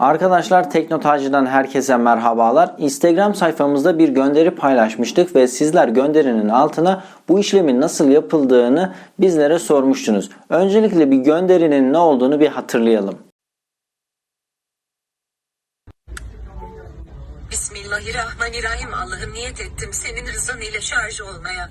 Arkadaşlar Teknotacı'dan herkese merhabalar. Instagram sayfamızda bir gönderi paylaşmıştık ve sizler gönderinin altına bu işlemin nasıl yapıldığını bizlere sormuştunuz. Öncelikle bir gönderinin ne olduğunu bir hatırlayalım. Bismillahirrahmanirrahim. Allah'ım niyet ettim senin rızan ile şarj olmaya.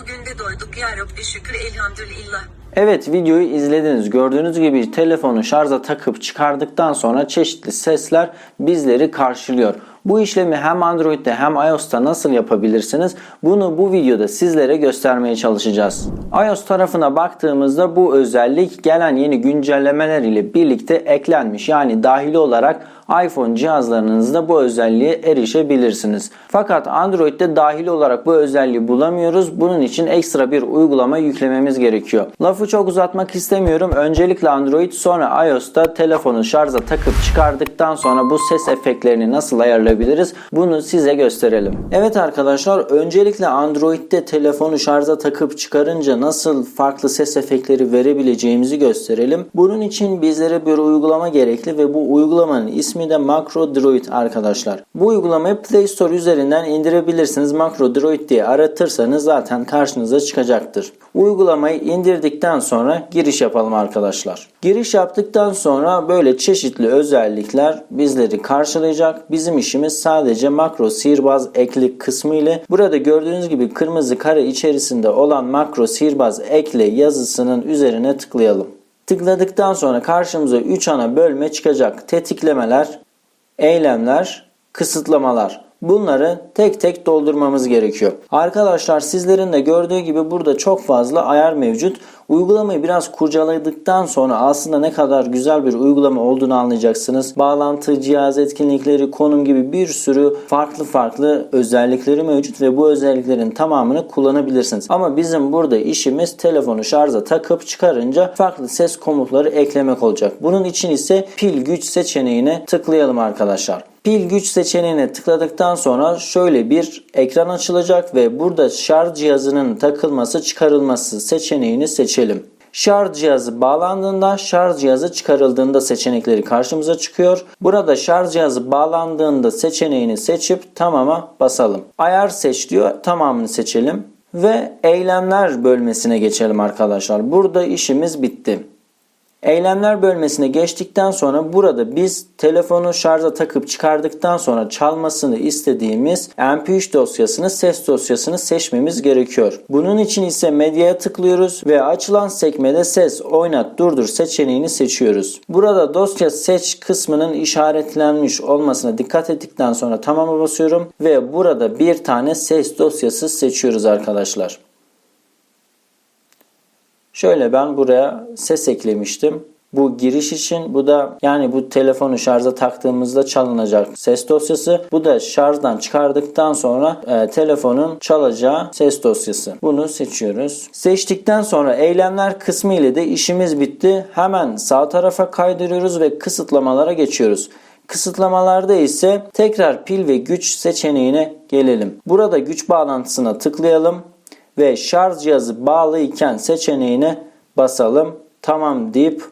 Bugün de doyduk ya Rabbi şükür elhamdülillah. Evet videoyu izlediniz. Gördüğünüz gibi telefonu şarja takıp çıkardıktan sonra çeşitli sesler bizleri karşılıyor. Bu işlemi hem Android'de hem iOS'ta nasıl yapabilirsiniz? Bunu bu videoda sizlere göstermeye çalışacağız. iOS tarafına baktığımızda bu özellik gelen yeni güncellemeler ile birlikte eklenmiş. Yani dahili olarak iPhone cihazlarınızda bu özelliğe erişebilirsiniz. Fakat Android'de dahili olarak bu özelliği bulamıyoruz. Bunun için ekstra bir uygulama yüklememiz gerekiyor. Lafı çok uzatmak istemiyorum. Öncelikle Android sonra iOS'ta telefonu şarja takıp çıkardıktan sonra bu ses efektlerini nasıl ayarlayabiliriz? Bunu size gösterelim. Evet arkadaşlar öncelikle Android'de telefonu şarja takıp çıkarınca nasıl farklı ses efektleri verebileceğimizi gösterelim. Bunun için bizlere bir uygulama gerekli ve bu uygulamanın ismi de Macro Droid arkadaşlar. Bu uygulamayı Play Store üzerinden indirebilirsiniz. Macro Droid diye aratırsanız zaten karşınıza çıkacaktır. Uygulamayı indirdikten sonra giriş yapalım arkadaşlar. Giriş yaptıktan sonra böyle çeşitli özellikler bizleri karşılayacak. Bizim işimiz sadece makro sihirbaz ekli kısmı ile burada gördüğünüz gibi kırmızı kare içerisinde olan makro sihirbaz ekle yazısının üzerine tıklayalım. Tıkladıktan sonra karşımıza 3 ana bölme çıkacak. Tetiklemeler, eylemler, kısıtlamalar. Bunları tek tek doldurmamız gerekiyor. Arkadaşlar sizlerin de gördüğü gibi burada çok fazla ayar mevcut. Uygulamayı biraz kurcaladıktan sonra aslında ne kadar güzel bir uygulama olduğunu anlayacaksınız. Bağlantı, cihaz etkinlikleri, konum gibi bir sürü farklı farklı özellikleri mevcut ve bu özelliklerin tamamını kullanabilirsiniz. Ama bizim burada işimiz telefonu şarja takıp çıkarınca farklı ses komutları eklemek olacak. Bunun için ise pil güç seçeneğine tıklayalım arkadaşlar. Pil güç seçeneğine tıkladıktan sonra şöyle bir ekran açılacak ve burada şarj cihazının takılması çıkarılması seçeneğini seçelim. Şarj cihazı bağlandığında, şarj cihazı çıkarıldığında seçenekleri karşımıza çıkıyor. Burada şarj cihazı bağlandığında seçeneğini seçip tamama basalım. Ayar seç diyor. Tamamını seçelim. Ve eylemler bölmesine geçelim arkadaşlar. Burada işimiz bitti. Eylemler bölmesine geçtikten sonra burada biz telefonu şarja takıp çıkardıktan sonra çalmasını istediğimiz MP3 dosyasını, ses dosyasını seçmemiz gerekiyor. Bunun için ise medyaya tıklıyoruz ve açılan sekmede ses, oynat, durdur seçeneğini seçiyoruz. Burada dosya seç kısmının işaretlenmiş olmasına dikkat ettikten sonra tamama basıyorum ve burada bir tane ses dosyası seçiyoruz arkadaşlar. Şöyle ben buraya ses eklemiştim. Bu giriş için bu da yani bu telefonu şarja taktığımızda çalınacak ses dosyası. Bu da şarjdan çıkardıktan sonra e, telefonun çalacağı ses dosyası. Bunu seçiyoruz. Seçtikten sonra eylemler kısmı ile de işimiz bitti. Hemen sağ tarafa kaydırıyoruz ve kısıtlamalara geçiyoruz. Kısıtlamalarda ise tekrar pil ve güç seçeneğine gelelim. Burada güç bağlantısına tıklayalım ve şarj cihazı bağlı iken seçeneğine basalım. Tamam deyip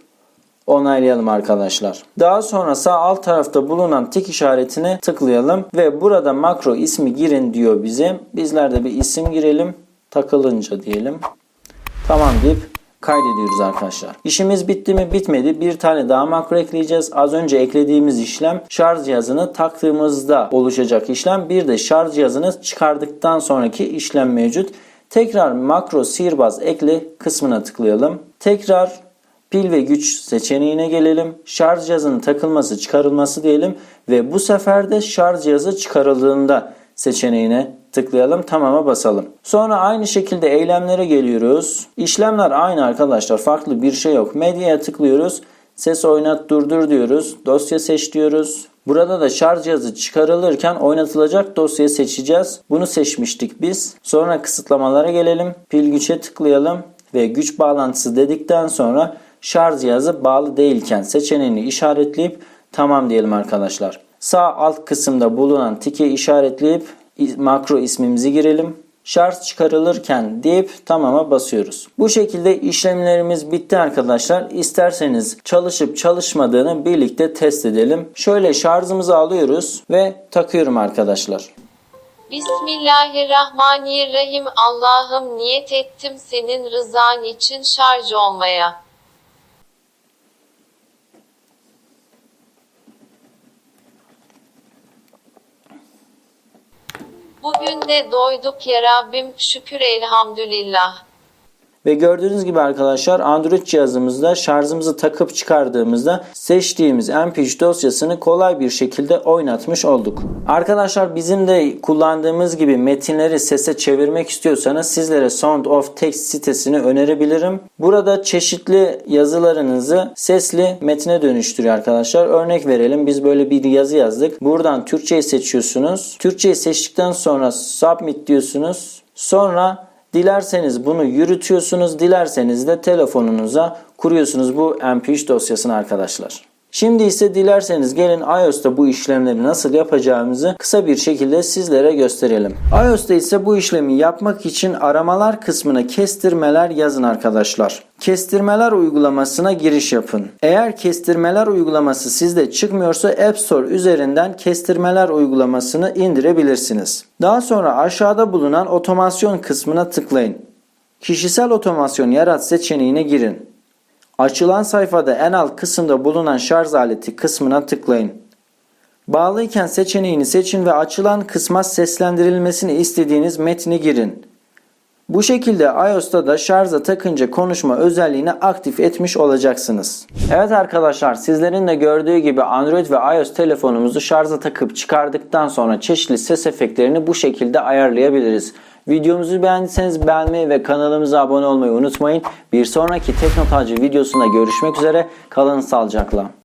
onaylayalım arkadaşlar. Daha sonra sağ alt tarafta bulunan tik işaretine tıklayalım ve burada makro ismi girin diyor bize. Bizler de bir isim girelim. Takılınca diyelim. Tamam deyip kaydediyoruz arkadaşlar. İşimiz bitti mi? Bitmedi. Bir tane daha makro ekleyeceğiz. Az önce eklediğimiz işlem şarj cihazını taktığımızda oluşacak işlem. Bir de şarj cihazını çıkardıktan sonraki işlem mevcut. Tekrar makro sihirbaz ekle kısmına tıklayalım. Tekrar pil ve güç seçeneğine gelelim. Şarj cihazının takılması çıkarılması diyelim ve bu sefer de şarj cihazı çıkarıldığında seçeneğine tıklayalım tamama basalım. Sonra aynı şekilde eylemlere geliyoruz. İşlemler aynı arkadaşlar farklı bir şey yok. Medyaya tıklıyoruz. Ses oynat durdur diyoruz. Dosya seç diyoruz. Burada da şarj cihazı çıkarılırken oynatılacak dosyayı seçeceğiz. Bunu seçmiştik biz. Sonra kısıtlamalara gelelim. Pil güçe tıklayalım ve güç bağlantısı dedikten sonra şarj cihazı bağlı değilken seçeneğini işaretleyip tamam diyelim arkadaşlar. Sağ alt kısımda bulunan tiki işaretleyip makro ismimizi girelim. Şarj çıkarılırken deyip tamama basıyoruz. Bu şekilde işlemlerimiz bitti arkadaşlar. İsterseniz çalışıp çalışmadığını birlikte test edelim. Şöyle şarjımızı alıyoruz ve takıyorum arkadaşlar. Bismillahirrahmanirrahim. Allah'ım niyet ettim senin rızan için şarj olmaya. Bugün de doyduk ya Rabbim şükür elhamdülillah. Ve gördüğünüz gibi arkadaşlar Android cihazımızda şarjımızı takıp çıkardığımızda seçtiğimiz MP3 dosyasını kolay bir şekilde oynatmış olduk. Arkadaşlar bizim de kullandığımız gibi metinleri sese çevirmek istiyorsanız sizlere Sound of Text sitesini önerebilirim. Burada çeşitli yazılarınızı sesli metine dönüştürüyor arkadaşlar. Örnek verelim biz böyle bir yazı yazdık. Buradan Türkçeyi seçiyorsunuz. Türkçeyi seçtikten sonra Submit diyorsunuz. Sonra Dilerseniz bunu yürütüyorsunuz, dilerseniz de telefonunuza kuruyorsunuz bu MP3 dosyasını arkadaşlar. Şimdi ise dilerseniz gelin iOS'ta bu işlemleri nasıl yapacağımızı kısa bir şekilde sizlere gösterelim. iOS'ta ise bu işlemi yapmak için aramalar kısmına kestirmeler yazın arkadaşlar. Kestirmeler uygulamasına giriş yapın. Eğer kestirmeler uygulaması sizde çıkmıyorsa App Store üzerinden kestirmeler uygulamasını indirebilirsiniz. Daha sonra aşağıda bulunan otomasyon kısmına tıklayın. Kişisel otomasyon yarat seçeneğine girin. Açılan sayfada en alt kısımda bulunan şarj aleti kısmına tıklayın. Bağlıyken seçeneğini seçin ve açılan kısma seslendirilmesini istediğiniz metni girin. Bu şekilde iOS'ta da şarja takınca konuşma özelliğini aktif etmiş olacaksınız. Evet arkadaşlar sizlerin de gördüğü gibi Android ve iOS telefonumuzu şarja takıp çıkardıktan sonra çeşitli ses efektlerini bu şekilde ayarlayabiliriz. Videomuzu beğendiyseniz beğenmeyi ve kanalımıza abone olmayı unutmayın. Bir sonraki Teknotacı videosunda görüşmek üzere. Kalın sağlıcakla.